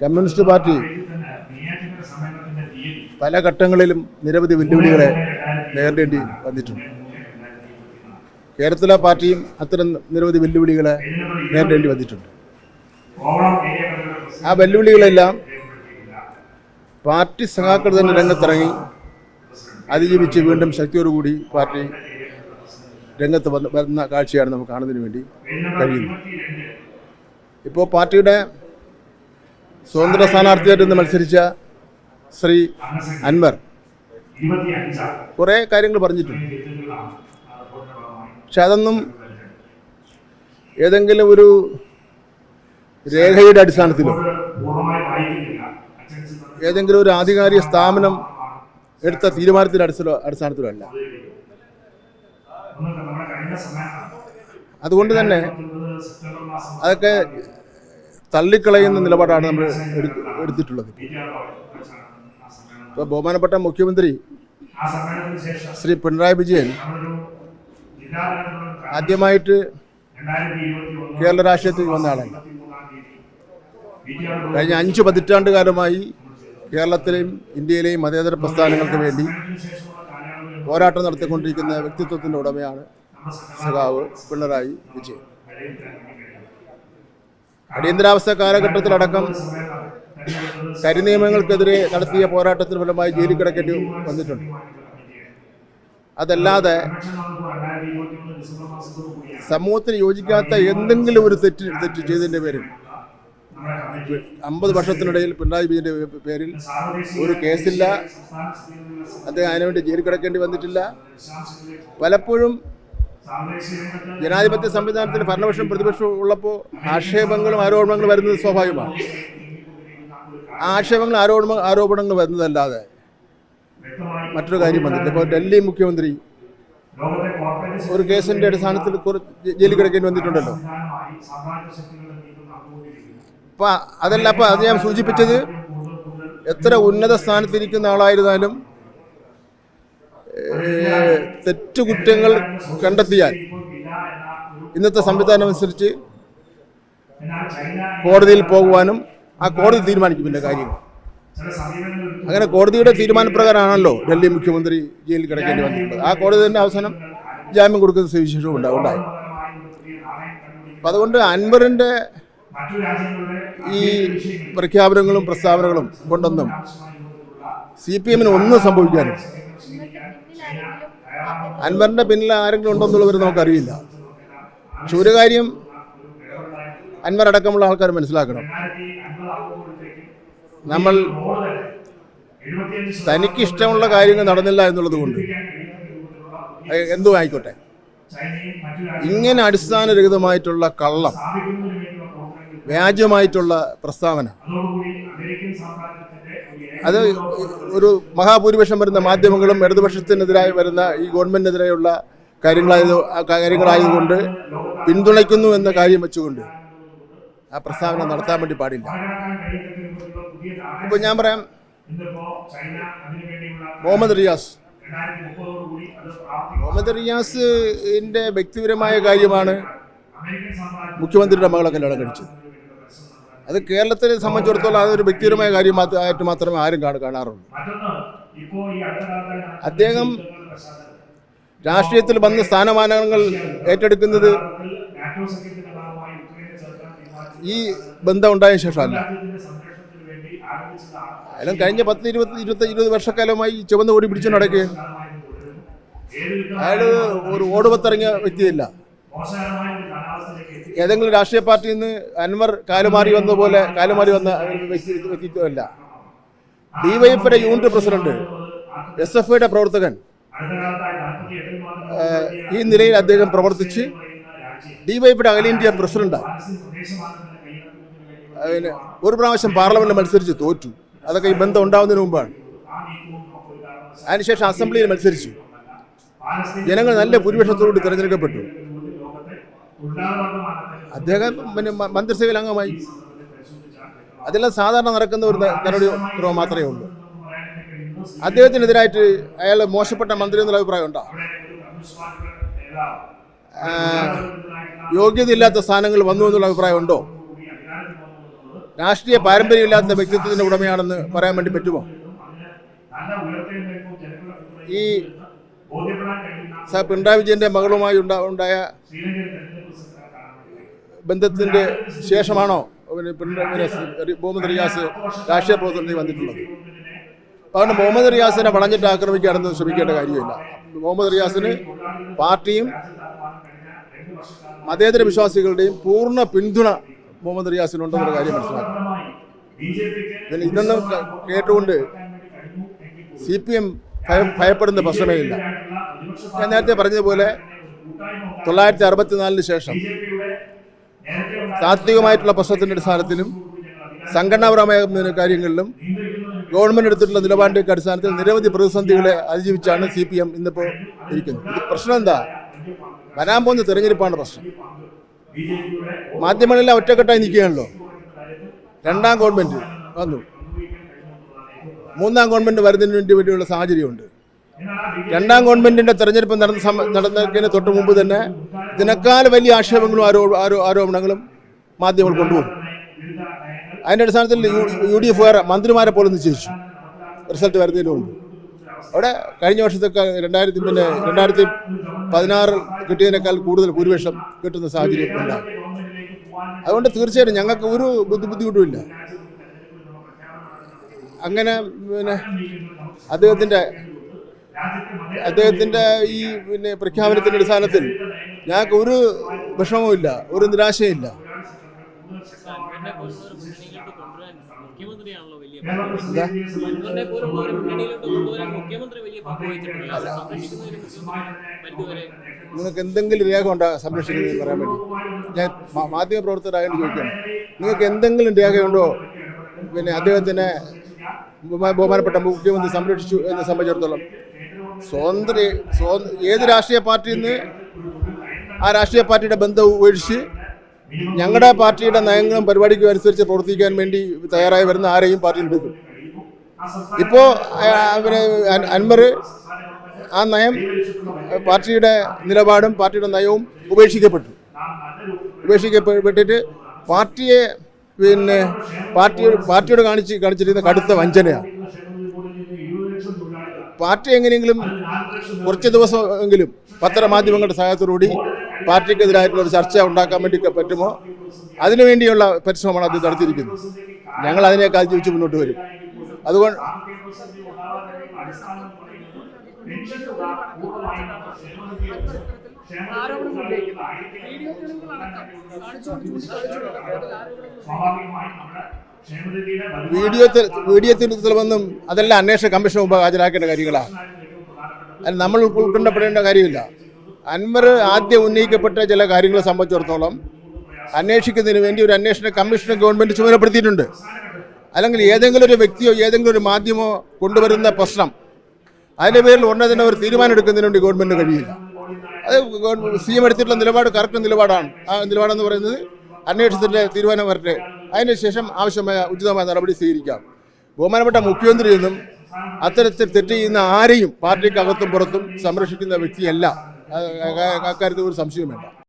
Communist party പല ഘട്ടങ്ങളിലും നിരവധി വെല്ലുവിളികളെ നേരിടേണ്ടി വന്നിട്ടുണ്ട്. കേരളത്തിലെ പാർട്ടിയും അത്തരം നിരവധി വെല്ലുവിളികളെ നേരിടേണ്ടി വന്നിട്ടുണ്ട്. ആ വെല്ലുവിളികളെല്ലാം പാർട്ടി സഖാക്കൾ തന്നെ രംഗത്തിറങ്ങി അതിജീവിച്ച് വീണ്ടും ശക്തിയോടുകൂടി പാർട്ടി രംഗത്ത് വന്ന് വരുന്ന കാഴ്ചയാണ് നമുക്ക് കാണുന്നതിന് വേണ്ടി കഴിയുന്നത്. ഇപ്പോൾ പാർട്ടിയുടെ സ്വതന്ത്ര സ്ഥാനാർത്ഥിയായിട്ട് ഇന്ന് മത്സരിച്ച ശ്രീ അൻവർ. കുറേ കാര്യങ്ങൾ പറഞ്ഞിട്ടുണ്ട്. പക്ഷെ അതൊന്നും ഏതെങ്കിലും ഒരു രേഖയുടെ അടിസ്ഥാനത്തിലോ ഏതെങ്കിലും ഒരു ആധികാരിക സ്ഥാപനം എടുത്ത തീരുമാനത്തിന്റെ അടിസ്ഥാന അടിസ്ഥാനത്തിലോ അല്ല. അതുകൊണ്ട് തന്നെ അതൊക്കെ തള്ളിക്കളയുന്ന നിലപാടാണ് നമ്മൾ എടു- എടുത്തിട്ടുള്ളത്. ഇപ്പോൾ ബഹുമാനപ്പെട്ട മുഖ്യമന്ത്രി ശ്രീ പിണറായി വിജയൻ ആദ്യമായിട്ട് കേരള രാഷ്ട്രീയത്തിൽ വന്ന ആളാണ് കഴിഞ്ഞ അഞ്ച് പതിറ്റാണ്ട് കാലമായി കേരളത്തിലെയും ഇന്ത്യയിലെയും മതേതര പ്രസ്ഥാനങ്ങൾക്ക് വേണ്ടി പോരാട്ടം നടത്തിക്കൊണ്ടിരിക്കുന്ന വ്യക്തിത്വത്തിന്റെ ഉടമയാണ് സഖാവ് പിണറായി വിജയൻ. അടിയന്തരാവസ്ഥ കാലഘട്ടത്തിലടക്കം കരിനിയമങ്ങൾക്കെതിരെ നടത്തിയ പോരാട്ടത്തിന് ഫലമായി ജയിലിൽ കിടക്കേണ്ടി വന്നിട്ടുണ്ട്. അതല്ലാതെ സമൂഹത്തിന് യോജിക്കാത്ത എന്തെങ്കിലും ഒരു തെറ്റ് തെറ്റ് ചെയ്തതിന്റെ പേരിൽ അമ്പത് വർഷത്തിനിടയിൽ പിണറായി വിജയന്റെ പേരിൽ ഒരു കേസില്ല. അദ്ദേഹം അതിനുവേണ്ടി ജയിലിൽ കിടക്കേണ്ടി വന്നിട്ടില്ല. പലപ്പോഴും ജനാധിപത്യ സംവിധാനത്തിൽ ഭരണപക്ഷം പ്രതിപക്ഷവും ഉള്ളപ്പോൾ ആക്ഷേപങ്ങളും ആരോപണങ്ങളും വരുന്നത് സ്വാഭാവികമാണ്. ആക്ഷേപങ്ങൾ ആരോപണ ആരോപണങ്ങൾ വരുന്നതല്ലാതെ മറ്റൊരു കാര്യം വന്നില്ല. ഇപ്പോൾ ഡൽഹി മുഖ്യമന്ത്രി ഒരു കേസിന്റെ അടിസ്ഥാനത്തിൽ ജയിലിൽ കിടക്കേണ്ടി വന്നിട്ടുണ്ടല്ലോ. അപ്പൊ അതല്ല അപ്പൊ അത് ഞാൻ സൂചിപ്പിച്ചത് എത്ര ഉന്നത സ്ഥാനത്തിരിക്കുന്ന ആളായിരുന്നാലും തെറ്റുകുറ്റങ്ങൾ കണ്ടെത്തിയാൽ ഇന്നത്തെ സംവിധാനം അനുസരിച്ച് കോടതിയിൽ പോകുവാനും ആ കോടതി തീരുമാനിക്കും പിന്നെ കാര്യങ്ങൾ. അങ്ങനെ കോടതിയുടെ തീരുമാനപ്രകാരമാണല്ലോ ഡൽഹി മുഖ്യമന്ത്രി ജയിലിൽ കിടക്കേണ്ടി വന്നിട്ടുള്ളത്. ആ കോടതി തന്നെ അവസാനം ജാമ്യം കൊടുക്കുന്ന ഉണ്ടാ- ഉണ്ടായി അപ്പം അതുകൊണ്ട് അൻവറിന്റെ ഈ പ്രഖ്യാപനങ്ങളും പ്രസ്താവനകളും കൊണ്ടൊന്നും സി പി എമ്മിന് ഒന്നും സംഭവിക്കാനും അൻവറിന്റെ പിന്നിൽ ആരെങ്കിലും ഉണ്ടോ എന്നുള്ളവർ നമുക്കറിയില്ല. പക്ഷെ ഒരു കാര്യം അൻവർ അടക്കമുള്ള ആൾക്കാർ മനസ്സിലാക്കണം. നമ്മൾ തനിക്ക് ഇഷ്ടമുള്ള കാര്യങ്ങൾ നടന്നില്ല എന്നുള്ളത് കൊണ്ട്. എന്തും ആയിക്കോട്ടെ. ഇങ്ങനെ അടിസ്ഥാനരഹിതമായിട്ടുള്ള കള്ളം വ്യാജമായിട്ടുള്ള പ്രസ്താവന അത് ഒരു മഹാഭൂരിപക്ഷം വരുന്ന മാധ്യമങ്ങളും ഇടതുപക്ഷത്തിനെതിരായി വരുന്ന ഈ ഗവൺമെന്റിനെതിരെയുള്ള കാര്യങ്ങളായത് കാര്യങ്ങളായതുകൊണ്ട് പിന്തുണയ്ക്കുന്നു എന്ന കാര്യം വെച്ചുകൊണ്ട് ആ പ്രസ്താവന നടത്താൻ വേണ്ടി പാടില്ല. ഇപ്പോൾ ഞാൻ പറയാം മുഹമ്മദ് റിയാസ്. മുഹമ്മദ് റിയാസിന്റെ വ്യക്തിപരമായ കാര്യമാണ് മുഖ്യമന്ത്രിയുടെ മകളെ കല്യാണം കഴിച്ചത്. അത് കേരളത്തിനെ സംബന്ധിച്ചിടത്തോളം അതൊരു വ്യക്തിപരമായ കാര്യം ആയിട്ട് മാത്രമേ ആരും കാണു കാണാറുള്ളൂ. അദ്ദേഹം രാഷ്ട്രീയത്തിൽ വന്ന് സ്ഥാനമാനങ്ങൾ ഏറ്റെടുക്കുന്നത് ഈ ബന്ധം ഉണ്ടായ ശേഷമല്ല. അതിലും കഴിഞ്ഞ പത്ത് ഇരുപത്തി ഇരുപത്തി ഇരുപത് വർഷക്കാലമായി ചുവന്ന ഓടി പിടിച്ചു നടക്കുകയും അയാൾ ഒരു ഓടുപത്തിറങ്ങിയ വ്യക്തിയല്ല. ഏതെങ്കിലും രാഷ്ട്രീയ പാർട്ടിയിൽ നിന്ന് അൻവർ കാലുമാറി വന്ന പോലെ കാലുമാറി വന്ന വ്യക്തിത്വമല്ല ഡിവൈഎഫിന്റെ യൂണിറ്റ് പ്രസിഡന്റ് എസ് എഫ് ഐയുടെ പ്രവർത്തകൻ ഈ നിലയിൽ അദ്ദേഹം പ്രവർത്തിച്ച് ഡിവൈഎഫിയുടെ അഖിലേന്ത്യാ പ്രസിഡന്റായി അതിന് ഒരു പ്രാവശ്യം പാർലമെന്റിൽ മത്സരിച്ച് തോറ്റു. അതൊക്കെ ഈ ബന്ധം ഉണ്ടാവുന്നതിന് മുമ്പാണ്. അതിനുശേഷം അസംബ്ലിയിൽ മത്സരിച്ചു. ജനങ്ങൾ നല്ല ഭൂരിപക്ഷത്തോടുകൂടി തിരഞ്ഞെടുക്കപ്പെട്ടു. അദ്ദേഹം പിന്നെ മന്ത്രിസഭയിൽ അംഗമായി. അതെല്ലാം സാധാരണ നടക്കുന്ന ഒരു നടപടി മാത്രമേ ഉള്ളൂ. അദ്ദേഹത്തിനെതിരായിട്ട് അയാൾ മോശപ്പെട്ട മന്ത്രി എന്നുള്ള അഭിപ്രായം ഉണ്ടോ? യോഗ്യതയില്ലാത്ത സ്ഥാനങ്ങൾ വന്നു എന്നുള്ള അഭിപ്രായം ഉണ്ടോ? രാഷ്ട്രീയ പാരമ്പര്യമില്ലാത്ത വ്യക്തിത്വത്തിന്റെ ഉടമയാണെന്ന് പറയാൻ വേണ്ടി പറ്റുമോ? ഈ പിണറായി വിജയന്റെ മകളുമായി ഉണ്ടാ ഉണ്ടായ ബന്ധത്തിന്റെ ശേഷമാണോ മുഹമ്മദ് റിയാസ് രാഷ്ട്രീയ പ്രവർത്തനത്തിൽ വന്നിട്ടുള്ളത്? അതുകൊണ്ട് മുഹമ്മദ് റിയാസിനെ വളഞ്ഞിട്ട് ആക്രമിക്കുകയാണെന്ന് ശ്രമിക്കേണ്ട കാര്യമില്ല. മുഹമ്മദ് റിയാസിന് പാർട്ടിയും മതേതര വിശ്വാസികളുടെയും പൂർണ പിന്തുണ മുഹമ്മദ് റിയാസിനുണ്ടെന്നൊരു കാര്യം മനസ്സിലാക്കും. പിന്നെ ഇതൊന്നും കേട്ടുകൊണ്ട് സി പി എം ഭയപ്പെടുന്ന പ്രശ്നമേ ഇല്ല. ഞാൻ നേരത്തെ പറഞ്ഞതുപോലെ തൊള്ളായിരത്തി അറുപത്തിനാലിന് ശേഷം താത്വികമായിട്ടുള്ള പ്രശ്നത്തിന്റെ അടിസ്ഥാനത്തിലും സംഘടനാപരമായ കാര്യങ്ങളിലും ഗവൺമെന്റ് എടുത്തിട്ടുള്ള നിലപാടിന്റെ അടിസ്ഥാനത്തിൽ നിരവധി പ്രതിസന്ധികളെ അതിജീവിച്ചാണ് സി പി എം ഇന്നിപ്പോൾ ഇരിക്കുന്നത് പ്രശ്നം എന്താ? വരാൻ പോകുന്ന തെരഞ്ഞെടുപ്പാണ് പ്രശ്നം. മാധ്യമങ്ങളെല്ലാം ഒറ്റക്കെട്ടായി നിൽക്കുകയാണല്ലോ. രണ്ടാം ഗവൺമെന്റ് വന്നു. മൂന്നാം ഗവൺമെന്റ് വരുന്നതിന് വേണ്ടി വേണ്ടിയുള്ള സാഹചര്യമുണ്ട്. രണ്ടാം ഗവൺമെന്റിന്റെ തെരഞ്ഞെടുപ്പ് നടന്ന നടന്നതിന് തൊട്ട് മുമ്പ് തന്നെ ഇതിനേക്കാൾ വലിയ ആക്ഷേപങ്ങളും ആരോ ആരോപണങ്ങളും മാധ്യമങ്ങൾ കൊണ്ടുപോകും. അതിന്റെ അടിസ്ഥാനത്തിൽ യു ഡി എഫ് മന്ത്രിമാരെ പോലും നിശ്ചയിച്ചു. റിസൾട്ട് വരുന്നതിന് മുമ്പ്. അവിടെ കഴിഞ്ഞ വർഷത്തൊക്കെ രണ്ടായിരത്തി പിന്നെ രണ്ടായിരത്തി പതിനാറ് കിട്ടിയതിനേക്കാൾ കൂടുതൽ ഭൂരിപക്ഷം കിട്ടുന്ന സാഹചര്യം ഉണ്ടാകും അതുകൊണ്ട് തീർച്ചയായിട്ടും ഞങ്ങൾക്ക് ഒരു ബുദ്ധി ബുദ്ധിമുട്ടുമില്ല. അങ്ങനെ പിന്നെ അദ്ദേഹത്തിന്റെ അദ്ദേഹത്തിന്റെ ഈ പിന്നെ പ്രഖ്യാപനത്തിന്റെ അടിസ്ഥാനത്തിൽ ഞങ്ങൾക്ക് ഒരു വിഷമവുമില്ല ഒരു നിരാശയില്ല അൻവറിനെ പോലുള്ളവരെ മുന്നണിയിലോട്ട് കൊണ്ടുവരാൻ മുഖ്യമന്ത്രിയാണല്ലോ വലിയ പങ്ക് അൻവറിനെ പോലുള്ളവരെ മുന്നണിയിലോട്ട് കൊണ്ടുവരാൻ മുഖ്യമന്ത്രി വലിയ പങ്ക് വഹിച്ചിട്ടുണ്ട് അത്. സംരക്ഷിക്കുന്നതിന് പരിധിവരെ നിങ്ങൾക്ക് എന്തെങ്കിലും രേഖ ഉണ്ടോ സംരക്ഷിക്കുന്നതെന്ന് പറയാൻ വേണ്ടി? ഞാൻ മാ- മാധ്യമ പ്രവർത്തകരായതുകൊണ്ട് ചോദിക്കുകയാണ്. നിങ്ങൾക്ക് എന്തെങ്കിലും രേഖയുണ്ടോ? പിന്നെ അദ്ദേഹത്തിനെ ബഹുമാ- ബഹുമാനപ്പെട്ട മുഖ്യമന്ത്രി സംരക്ഷിച്ചു എന്നെ സംബന്ധിച്ചിടത്തോളം. സ്വതന്ത്ര സ്വ- ഏത് രാഷ്ട്രീയ പാർട്ടിയിൽ നിന്ന് ആ രാഷ്ട്രീയ പാർട്ടിയുടെ ബന്ധം ഉപേക്ഷിച്ച് ഞങ്ങളുടെ പാർട്ടിയുടെ നയങ്ങളും പരിപാടിക്കും അനുസരിച്ച് പ്രവർത്തിക്കാൻ വേണ്ടി തയ്യാറായി വരുന്ന ആരെയും പാർട്ടിയിൽ എടുക്കും ഇപ്പോൾ പിന്നെ അൻ- അൻവർ ആ നയം പാർട്ടിയുടെ നിലപാടും പാർട്ടിയുടെ നയവും ഉപേക്ഷിക്കപ്പെട്ടു. ഉപേക്ഷിക്കപ്പെട്ടിട്ട് പാർട്ടിയെ പിന്നെ പാർട്ടിയോട് പാർട്ടിയോട് കാണിച്ച് കാണിച്ചിരുന്ന കടുത്ത വഞ്ചനയാണ്. പാർട്ടി എങ്ങനെയെങ്കിലും കുറച്ച് ദിവസമെങ്കിലും പത്രമാധ്യമങ്ങളുടെ സഹായത്തോടുകൂടി പാർട്ടിക്കെതിരായിട്ടുള്ള ഒരു ചർച്ച ഉണ്ടാക്കാൻ വേണ്ടി പറ്റുമോ? അതിനുവേണ്ടിയുള്ള പരിശ്രമമാണ് അത് നടത്തിയിരിക്കുന്നത്. ഞങ്ങൾ അതിനെ അതിജീവിച്ച് മുന്നോട്ട് വരും. അതുകൊണ്ട് വീഡിയോ വീഡിയോ തിരുത്തലമെന്നും അതെല്ലാം അന്വേഷണ കമ്മീഷൻ മുമ്പ് ഹാജരാക്കേണ്ട കാര്യങ്ങളാണ്. അത് നമ്മൾ ഉൾ- ഉൾക്കൊണ്ടപ്പെടേണ്ട കാര്യമില്ല. അൻവർ ആദ്യം ഉന്നയിക്കപ്പെട്ട ചില കാര്യങ്ങളെ സംബന്ധിച്ചിടത്തോളം അന്വേഷിക്കുന്നതിന് വേണ്ടി ഒരു അന്വേഷണ കമ്മീഷനെ ഗവൺമെന്റ് ചുമതലപ്പെടുത്തിയിട്ടുണ്ട്. അല്ലെങ്കിൽ ഏതെങ്കിലും ഒരു വ്യക്തിയോ ഏതെങ്കിലും ഒരു മാധ്യമോ കൊണ്ടുവരുന്ന പ്രശ്നം അതിന്റെ പേരിൽ ഉടനെ തന്നെ ഒരു തീരുമാനം എടുക്കുന്നതിന് വേണ്ടി ഗവൺമെന്റ് കഴിയില്ല. അത് സി എം എടുത്തിട്ടുള്ള നിലപാട് കറക്റ്റ് നിലപാടാണ്. ആ നിലപാടെന്ന് പറയുന്നത് അന്വേഷണത്തിന്റെ തീരുമാനം വരട്ടെ. അതിനുശേഷം ആവശ്യമായ ഉചിതമായ നടപടി സ്വീകരിക്കാം. ബഹുമാനപ്പെട്ട മുഖ്യമന്ത്രി എന്നും അത്തരത്തിൽ തെറ്റ് ചെയ്യുന്ന ആരെയും പാർട്ടിക്കകത്തും പുറത്തും സംരക്ഷിക്കുന്ന വ്യക്തിയല്ല. അക്കാര്യത്തിൽ ഒരു സംശയം വേണ്ട.